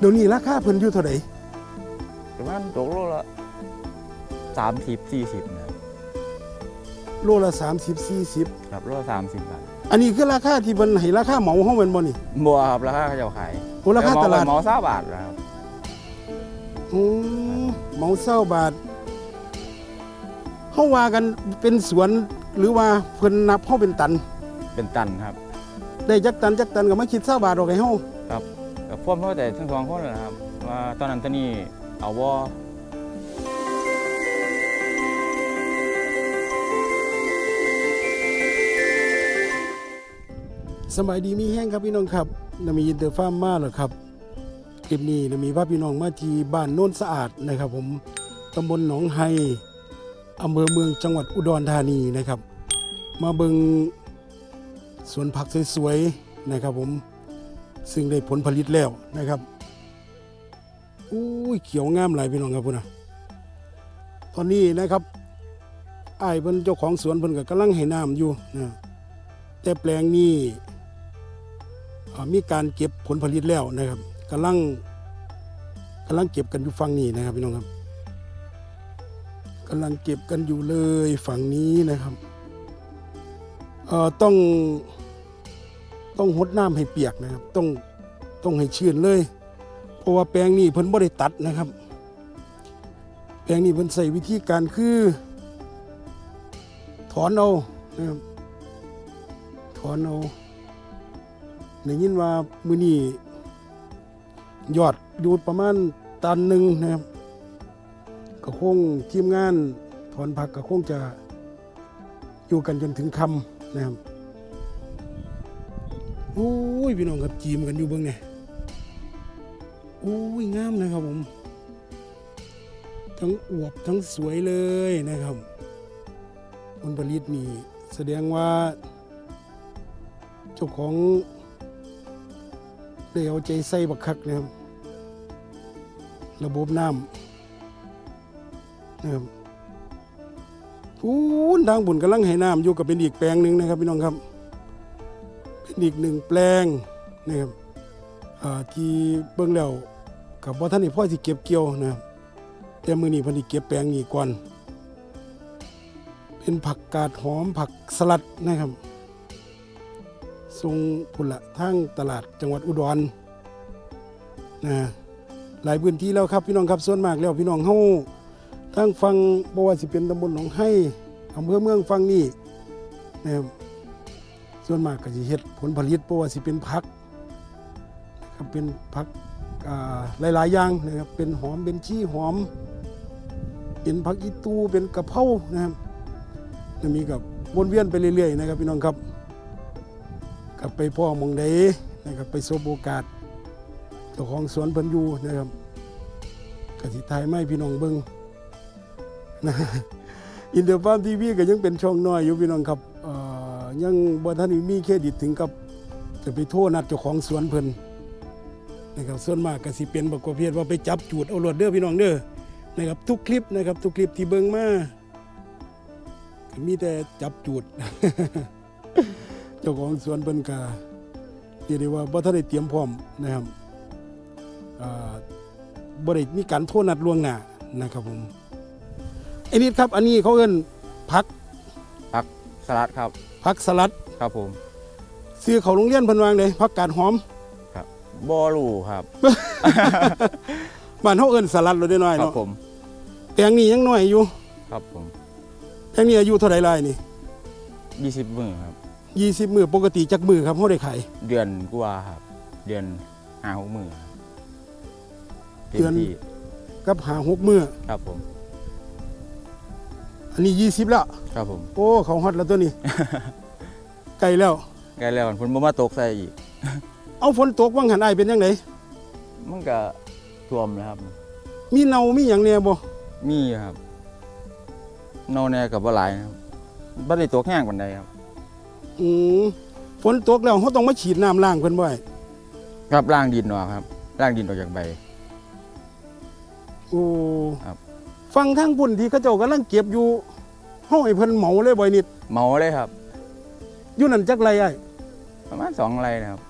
เดี๋ยวนี้ราคาเพิ่นอยู่เท่าไหร่ประมาณตกโลละสามสิบสี่สิบนะครับโลละ30 40ครับโลละสามสิบบาทอันนี้คือราคาที่เพิ่นให้ราคาเหมาเฮาแม่นบ่นี่บัวครับราคาเขาจะขายโอ้ราคาตลาดเหมาเศร้าบาทนะครับอืมเหมาเศร้าบาทเฮาว่ากันเป็นสวนหรือว่าเพิ่นนับเฮาเป็นตัน เป็นตันครับ ได้จักตันจักตันก็มาคิดเศร้าบาทออกให้เฮา กับพวกเข้าใจทั้งสองคนนะครับว่าตอนนั้นตอนนี้เอาว่าสบายดีมีแห้งครับพี่น้องครับนามีอินเตอร์ฟาร์มมาแล้วครับคลิปนี้นามีพาพี่น้องมาที่บ้านโน้นสะอาดนะครับ ผมตำบลหนองไฮอำเภอเมืองจังหวัดอุดรธานีนะครับ มาเบิงสวนผักสวยๆนะครับผม ซึ่งได้ผลผลิตแล้วนะครับอุ้ยเขียวงามหลายพี่น้องครับพุ่นนะตอนนี้นะครับไอ้เพิ่นเจ้าของสวนเพิ่นก็กำลังให้น้ำอยู่นะแต่แปลงนี้มีการเก็บผลผลิตแล้วนะครับกำลังกำลังเก็บกันอยู่ฝั่งนี้นะครับพี่น้องครับกำลังเก็บกันอยู่เลยฝั่งนี้นะครับเอ่อต้อง ต้องหดน้ำให้เปียกนะครับ ต้องต้องให้ชื้นเลย เพราะว่าแปลงนี้เพิ่นบ่ได้ตัดนะครับ แปลงนี้เพิ่นใส่วิธีการคือ ถอนเอานะครับถอนเอาได้ยินว่ามือนี้ยอดอยู่ประมาณตันหนึ่งนะครับก็คงทีมงานถอนผักก็คงจะอยู่กันจนถึงคำนะครับ อ้ยพี่น้องครับจีมกันอยู่เบื้องเนี่ยโอ้ยงามนะครับผม ทั้งอวบทั้งสวยเลยนะครับผลผลิตนี่แสดงว่าเจ้าของได้เอาใจใส่บักคักนะครับ ระบบน้ำนะครับอู้ทางบุญกำลังให้น้ำอยู่กับเป็นอีกแปลงหนึ่งนะครับพี่น้องครับ นอีกหนึ่งแปลงนะครับที่เบิ่งแล้วกับว่าท่านนี่พ่อสิเก็บเกี่ยวนะครับแต่มือนี้พันธิเก็บแปลงนี้ก่อน เป็นผักกาดหอมผักสลัดนะครับทรงพุนละทางตลาดจังหวัดอุดรนะหลายพื้นที่แล้วครับพี่น้องครับส่วนมากแล้วพี่น้องเฮาทางฟังบ่ว่าสิเป็นตำบลหนองไห้อำเภอเมืองฟังนี่นะครับ ส่วนมากก็สิเฮ็ดผลผลิตบ่ว่าสิเป็นผักนะครับเป็นผักอ่าหลายๆอย่างนะครับเป็นหอมเป็นชี้หอม เป็นผักอีตูเป็นกะเพรานะครับแล้วมีกับวนเวียนไปเรื่อยๆนะครับพี่น้องครับกลับไปพ่อมองใดนะครับไปสบโอกาสเจ้าของสวนเพิ่นอยู่นะครับกสิทายไม่พี่น้องเบิ่งนะอินเดอร์ฟาร์มทีวีก็ยังเป็นช่องน้อยอยู่พี่น้องครับเอ่อ ยังบ่ทันมีเครดิตถึงกับจะไปโทษนัดเจ้าของสวนเพิ่นนะครับส่วนมากก็สิเป็นบอกว่าเพียว่าไปจับจูดเอารวดเด้อพี่น้องเด้อนะครับทุกคลิปนะครับทุกคลิปที่เบิ่งมามีแต่จับจูด เจ้าของสวนเพิ่นกาเรียกได้ว่าบ่ทันได้เตรียมพร้อมนะครับบ่ได้มีการโทษนัดล่วงหน้านะครับผมไอ้นี่ครับอันนี้เขาเอิ้นพัก ลัดครับ ผักสลัดครับผมซื้อเขาโรงเรียนเพิ่นวางเลยผักกาดหอมบอลูครับบ้านเฮาเอิ้นสลัดเลยได้น้อยครับเนาะผมแปลงนี้ยังน้อยอยู่ครับผมแปลงนี้อายุเท่าไหร่ลายนี่ยี่สิบมือครับ 20 มื้อปกติจักมื้อครับเฮาได้ขาย เดือนกว่าครับ เดือนห้าหกมือครับต็มเดือนที่กับหา6มื้อครับผม อันนี้20แล้ว ครับผมโอ้เขาฮอตแล้วตัวนี้ ไกลแล้วใกล้แล้วฝนบ่มาตกใส่อีก เอาฝนตกวังหันอ้ายเป็นจังไดมันก็ท่วมแล้วครับ มีเนามีหยังแหน่บ่มีอยู่ครับเนาแน่กับว่าหลายนะครับบ่ได้ตกแห้งปานใดครับ อืมฝนตกแล้วเขาต้องมาฉีดน้ำล้างเพิ่นบ่อยครับล่างดินออกครับล่างดินออกจากใบ โอ้ครับ ฟังทางบุญที่เขาเจ้ากำลังเก็บอยู่เฮาให้เพิ่นเหมาเลยบ่อยนิดเมาเลยครับอยู่นั่นจักไรไอ้ประมาณสองไรนะครับ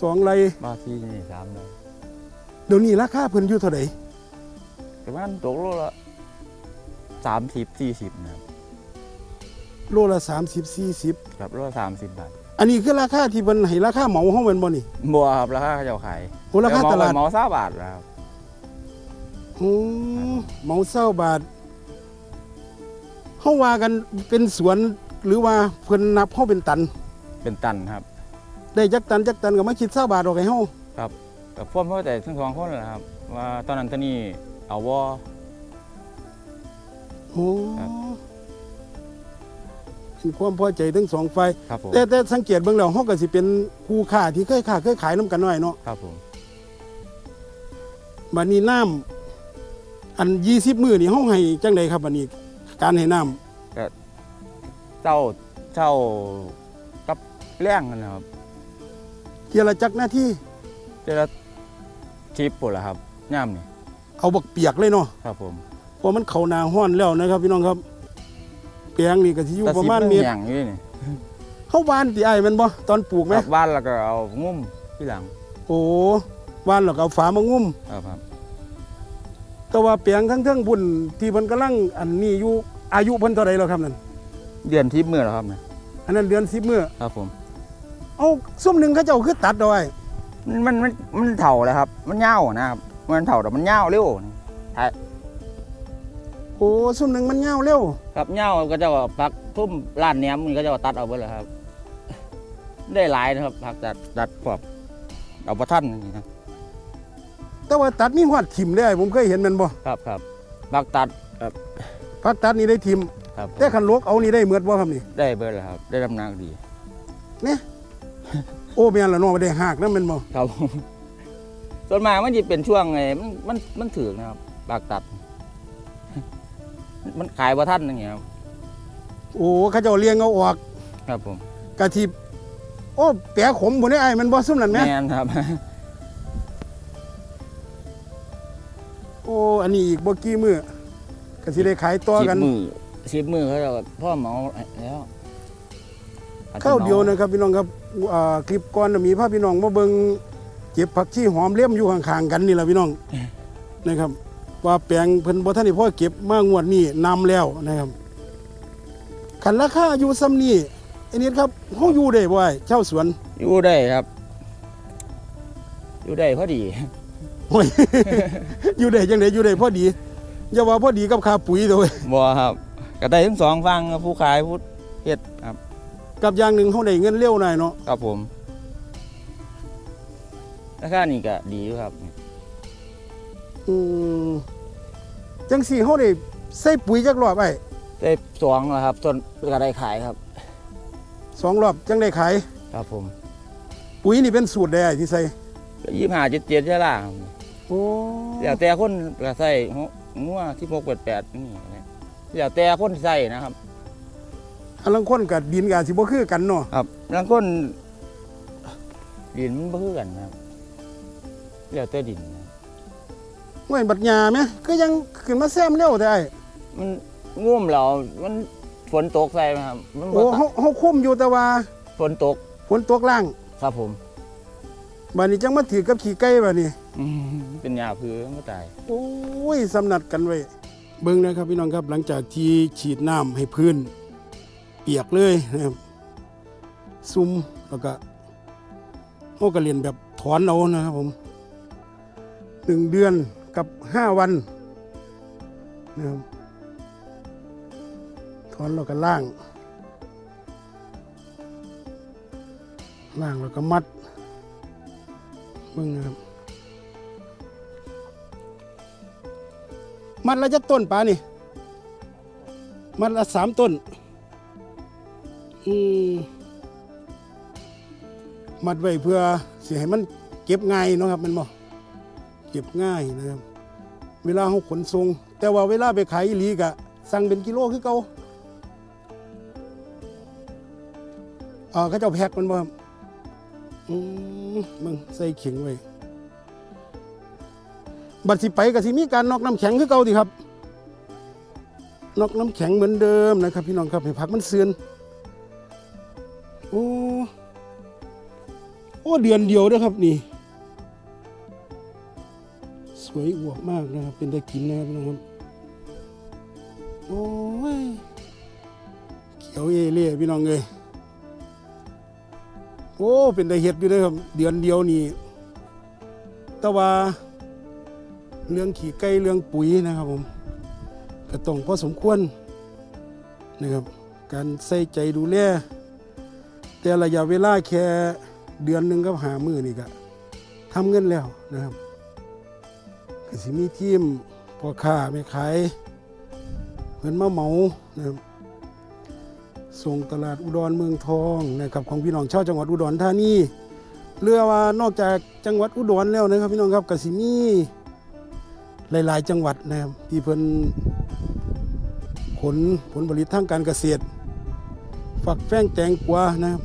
สองไรบ้านที่นี่สามไรเดี๋ยวนี้ราคาเพิ่นอยู่เท่าไหร่ประมาณตกโลละสามสิบสี่สิบนะครับโลละ30 40ครับโลละสามสิบบาทอันนี้คือราคาที่เพิ่นให้ราคาเหมาเฮาแม่นบ่นี่บัวครับราคาเขาเจะขายโอ้ราคาตลาดเมาเศร้าบาทแล้วครับ อืมเหมาเศร้าบาทเฮาว่ากันเป็นสวนหรือว่าเพิ่นนับเฮาเป็นตัน เป็นตันครับได้จักตันจักตันก็มาคิดเศร้าบาทออกให้เฮากับพวกพ่อแต่ทั้งสองคนแหละครับ ว่าตอนนั้นตอนนี้เอาวอโอ้ครับเป็นความพอใจทั้งสองฝ่ายครับผมแต่แต่สังเกตเบิ่งแล้วเฮาก็สิเป็นคู่ค้าที่เคยค้าเคยขายนํกันน้อยเนาะครับผมบัดนี้น้ำ อัน20มื้อนี่เฮาให้จังไดครับบัดนี้ การให้น้ำเจ้าเจ้ากับแรงกันนะครับเกียรจักหน้าที่เจ้าชิปปุ่นละครับย่ามนี่เอาบักเปียกเลยเนาะครับผมเพราะมันเข้าหน้าร้อนแล้วนะครับ พี่น้องครับแปลงนี่ก็สิอยู่ประมาณแต่เมสิตรอย่างนี้นี่เฮาหวานติอ้ายแม่นบ่ตอนปลูกไหมกลับบ้านแล้วก็เอางุ้มที่หลังโอ้หวานแล้วก็เอาฝามางุ้มครับครับ แต่ว่าแปลงทั้งเทิงบุญที่เพิ่นกำลังอันนี้อยู่อายุเพิ่นเท่าใดแล้วครับนั่นเดือนทิพย์มือแล้วครับเนี่ยอันนั้นเดือน10มื้อครับผม เอาซุ่มหนึงเขาเจ้าคือตัดเอาไว้มันมันมันเถ่าแล้วครับ มันเน่านะครับ มันเถ่าแต่มันเน่าเร็วโอ้ซุ่มหนึงมันยาวเร็วครับเน่าก็จะว่าพักทุ่มร้านเนี้ยมันก็จะว่าตัดเอาไปเลยครับ ได้หลายนะครับพักตัดตัดขอบเอาประทันอย่างนี้นะ แต่ว่าตัดมีหอดถิ่มได้ผมเคยเห็นแมันบ่ครับครับพักตัดครับพักตัดนี่ได้ถิ่มครับผมแต่คันลวกเอานี่ได้เหมือดบ่ครับนี่ได้เบิร์แล้วครับ ได้ลำนางดีโอ้แม่นละเนาะได้หากนำแม่นบ่ครับผมส่วนมากมันจะเป็นช่วงไงมันมันมันถือนะครับปากตัด มันขายประทันอย่างเงี้ยครับโอ้เขาเจ้าเลี้ยงเอาออกครับผมกะทิโอ้แปะขมบ่ได้อ้ายมันบ่ซุ่มนั่นแหม แม่นครับ อ้อันนี้อีกบ่กี่มื้อก็สิได้ขายต่อสิบกันมือสิบมือเขาจะว่าพ่อเหมาแล้วอจจะข้าวเดียวนะครับพี่น้องครับอ่าคลิปก่อนน่ะมีพาพี่น้องมาเบิ่งเก็บผักชีหอมเลี่ยมอยู่ข้างๆกันนี่แหละพี่น้องนะครับ ว่าแปลงเพิ่นบ่ทันได้พอเก็บมางวดนี้นำแล้วนะครับคันราคาอยู่ซ้ำนี้อันนี้ครับเฮาอยู่ได้บ่อ้ายเช่าสวนอยู่ได้ครับ อยู่ได้พอดี โอ้ย อยู่ได้จังไดอยู่ได้พอดีอย่าว่าพอดีกับค่าปุ๋ยโดยบ่ครับก็ได้ทั้งสองฟังครับผู้ขายผู้เฮ็ดครับกับอย่างหนึงเฮาได้เงินเร็วหน่อยเนาะครับผมราคานี่ก็ดีอยู่ครับอืมจังสี่เฮาได้ใส่ปุ๋ยจักรอบไอ้ได้สองแล้วครับส่วนก็ได้ขายครับ สองรอบจังได้ขาย ครับผมปุ๋ยนี่เป็นสูตรใดอ้ายที่ใส่ยี่ห้าเจ็ดเจ็ดใช่ล่ะครับโอ้แล้วแต่คนก็ใส่หัวงัวที่หกแปดแปดนี่นะแล้วแต่คนใส่นะครับอันลังคนกับดินกับสิบ่คือกันเนาะครับบางคนดินมันบ่คือกันนะครับแล้วแต่ดินนะห้วยบัดหญ้าแหมก็ยังขึ้นมาแซมเร็วแต่ไอ้มันง่วมเรามันฝนตกใส่ไหมครับมันบ่โอ้เฮาเฮาคุมอยู่แต่ว่าฝนตกฝนตกล่าง ครับผม บัดนี้จังมาถือกับขี้ไก่บัดนี้อืม เป็นยาพื้นก็ตายโอ้ยสำนัดกันไว้ เบิ่งนะครับพี่น้องครับหลังจากที่ฉีดน้ำให้พื้น เปียกเลยนะครับซุ่มแล้วก็เฮาก็เรียนแบบถอนเอานะครับผมหนึ่งเดือนกับห้าวันนะครับถอนแล้วก็ล่าง ล่างแล้วก็มัดเบิ่งนะครับ มัดละจักต้นปลานี่ มัดละสามต้น อืมมัดไว้เพื่อสิให้มันเก็บง่ายเนาะครับมันบ่เก็บง่ายนะครับ เวลาเขาขนส่งแต่ว่าเวลาไปขายอีหลีกะสั่งเป็นกิโลคือเก่าเอ่าเขาจ้าแพ็คมันบ่ครับอืมมึงใส่เข็งไว้ บัดสิไปก็สิมีการนอกน้ำแข็งคือเก่าดีครับนอกน้ำแข็งเหมือนเดิมนะครับ พี่น้องครับให้ผักมันเสื่อนโอ้โอ้เดือนเดียวเด้อครับนี่ สวยอวบมากนะครับ เป็นได้กินนะครับน้องครับโอ้ยเขียวเอเล่พี่น้องเลยโอ้เป็นได้เห็ดอยู่เลยครับ เดือนเดียวนี่แต่ว่า เรื่องขี่ไก่เรื่องปุ๋ยนะครับผมก็ต้องพอสมควรนะครับการใส่ใจดูแลแต่ระยะเวลาแค่เดือนหนึ่งก็หามือนี่ก็ทำเงินแล้วนะครับก็สิมีทีมพอค้าแม่ขายเพิ่นมาเหมานะครับส่งตลาดอุดรเมืองทองนะครับของพี่น้องชาวจังหวัดอุดรธานีเรือว่านอกจากจังหวัดอุดรแล้วนะครับพี่น้องครับกสิมี หลาย ๆ จังหวัดนะครับที่เพิ่นผลผลผลิตทางการเกษตร ฝักแฟ้งแตงกวานะครับ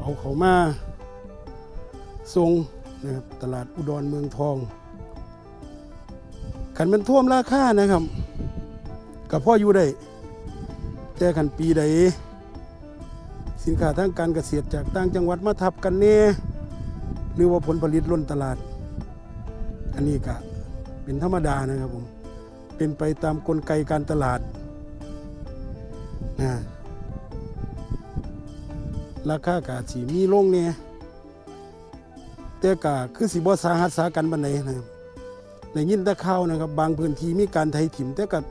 เอาเขามาส่งนะครับตลาดอุดรเมืองทองขันมันท่วมราคานะครับกับพ่ออยู่ได้แต่ขันปีใดสินค้าทางการเกษตรจากต่างจังหวัดมาทับกันเน่หรือว่าผลผลิตล้นตลาด อันนี้ก็เป็นธรรมดานะครับผม เป็นไปตามกลไกการตลาดนะราคากาสีมีลงเนี่ยแต่กาคือสีบอสาหัสสากันบันไดนะครับในยินตะข่าวนะครับ บางพื้นที่มีการไทยถิ่มแต่กับ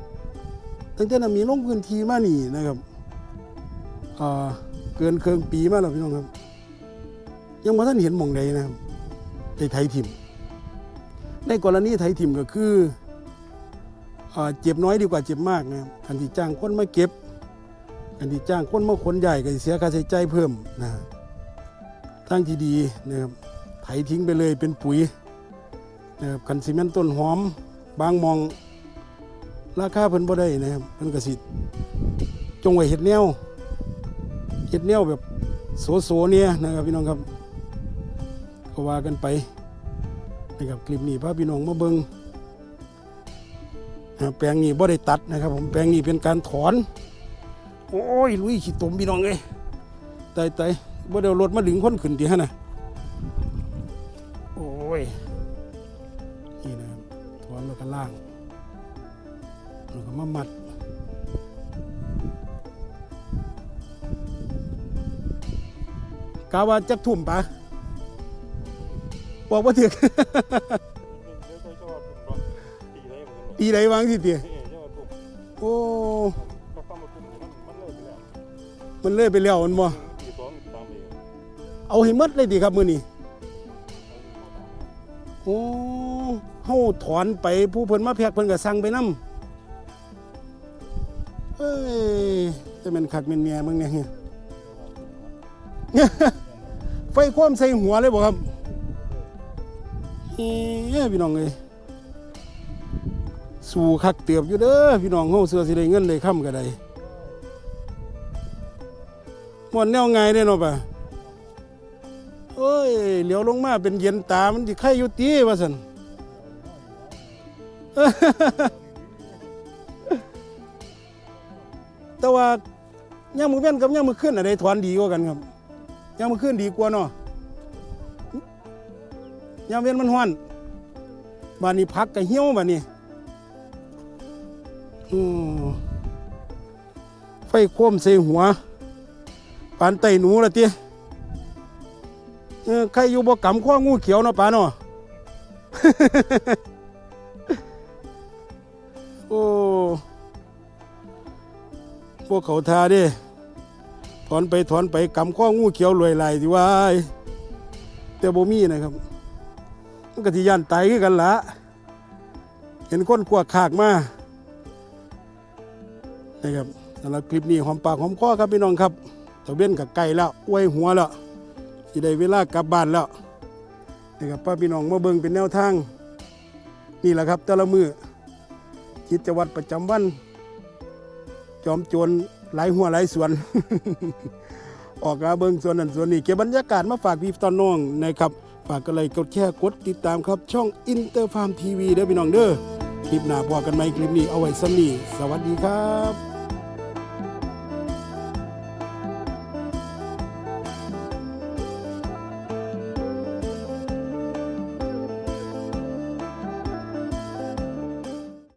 ตั้งแต่นั้นมีลงพื้นที่มานี่นะครับเกินเคืองปีมาแล้วพี่น้องครับ ยังมาท่านเห็นมองใดนะครับได้ไทยถิ่ม ในกรณีไทยถิ่มก็คืออเจ็บน้อยดีกว่าเจ็บมากนะครับอันที่จ้างคนมาเก็บ อันที่จ้างคนมาขนใหญ่ก็เสียค่าใช้จ่ายเพิ่มนะทางที่ดีนะครับไถทิ้งไปเลยเป็นปุ๋ยนะครับคันซีเมนต์ต้นหอม บางมองราคาเพิ่นบ่ได้นะครับเพิ่นก็สิจงไว้เฮ็ดแนวเฮ็ดแนวแบบโสๆเนี่ยนะครับพี่น้องครับก็ว่ากันไป นะครับคลิปนี้พาพี่น้องมาเบิงแปลงนี้บ่ได้ตัดนะครับ ผมแปลงนี้เป็นการถอน โอ้ยลุยขี้ตมพี่น้องเอ้ยตายตายบ่ได้เอารถมาดึงคนขึ้นทีฮะนะโอ้ยนี่นะครับถอนแล้วก็ล่างแล้วก็มามัดกาว่าจักทุ่มปะ บอกว่าถึกปีไหนวางสิเตียโอ้มันเลยไปแล้วมันบ่เอาให้หมดเลยดิครับมื้อนี้โอ้เฮาถอนไปผู้เพิ่นมาแพกเพิ่นก็สั่งไปนํเอ้ยจะเป็นคักเป็นแม่มึงเนี่ยไฟความใส่หัวเลยบ่ครับเอ้ย พี่น้องเอ้ยสู่คักเตือบอยู่เด้อพี่น้องเฮาเสือสิได้เงินได้ค่ำก็ได้หมดแนวไงได้เนาะปะเอ้ยเหลียวลงมาเป็นเย็นตามันสิไข่อยู่ตีว่าสันแต่ว่าย่างมือเว้นกับย่างมือขึ้นอะไรถอนดีกว่ากันครับย่างมือขึ้นดีกว่าเนาะ ยางเว้นมันห้อนบานนี้พักกับเหี่ยวบานนี้ไฟโคมใส่หัวปานไตหนูละเตี้ยเออใครอยู่บ่กำข้องูเขียวเนาะปาเนาะโอ้พวกเขาทาด้ถอนไปถอนไปกำข้องูเขียวรวยไหลสิวายแต่บ่มีนะครับ มันก็ที่ย่านตายคือกันละเห็นคนกวกขากมานะครับสำหรับคลิปนี้หอมปากหอมคอครับพี่น้องครับตะเวนกับไก่แล้วอวยหัวแล้วสิได้เวลากลับบ้านแล้วนะครับป้าพี่น้องมาเบิ่งเป็นแนวทาง นี่แหละครับ แต่ละมือกิจวัตรประจำวัน จอมโจรหลายหัวหลายสวน ออกมาเบิ่งส่วนนั้นส่วนนี้เก็บบรรยากาศมาฝากพี่ตอนน้องนะครับ ฝากกันเลยกดแชร์กดติดตามครับ ช่องอินเตอร์ฟาร์มทีวีเด้อพี่น้องเด้อคลิปหน้าพอกันไหมคลิปนี้เอาไว้สำนีสวัสดีครับ